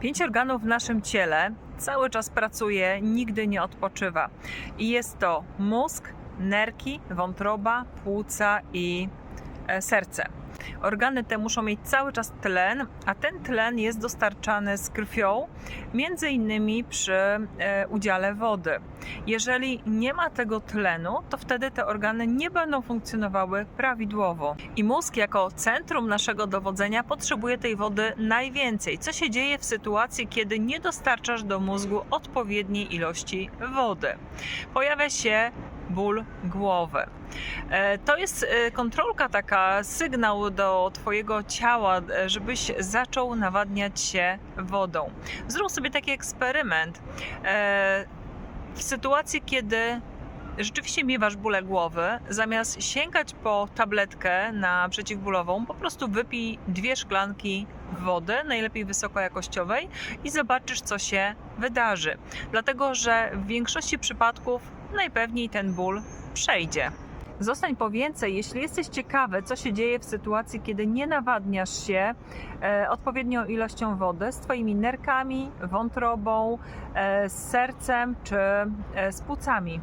Pięć organów w naszym ciele cały czas pracuje, nigdy nie odpoczywa. I jest to mózg, nerki, wątroba, płuca i serce. Organy te muszą mieć cały czas tlen, a ten tlen jest dostarczany z krwią, między innymi przy e, udziale wody. Jeżeli nie ma tego tlenu, to wtedy te organy nie będą funkcjonowały prawidłowo. I mózg, jako centrum naszego dowodzenia, potrzebuje tej wody najwięcej. Co się dzieje w sytuacji, kiedy nie dostarczasz do mózgu odpowiedniej ilości wody? Pojawia się ból głowy. E, To jest e, kontrolka taka, sygnał do Twojego ciała, e, żebyś zaczął nawadniać się wodą. Zrób sobie taki eksperyment. W sytuacji, kiedy rzeczywiście miewasz bóle głowy, zamiast sięgać po tabletkę na przeciwbólową, po prostu wypij dwie szklanki wody, najlepiej wysokojakościowej i zobaczysz, co się wydarzy. Dlatego, że w większości przypadków najpewniej ten ból przejdzie. Zostań po więcej, jeśli jesteś ciekawy, co się dzieje w sytuacji, kiedy nie nawadniasz się e, odpowiednią ilością wody z Twoimi nerkami, wątrobą, e, z sercem czy e, z płucami.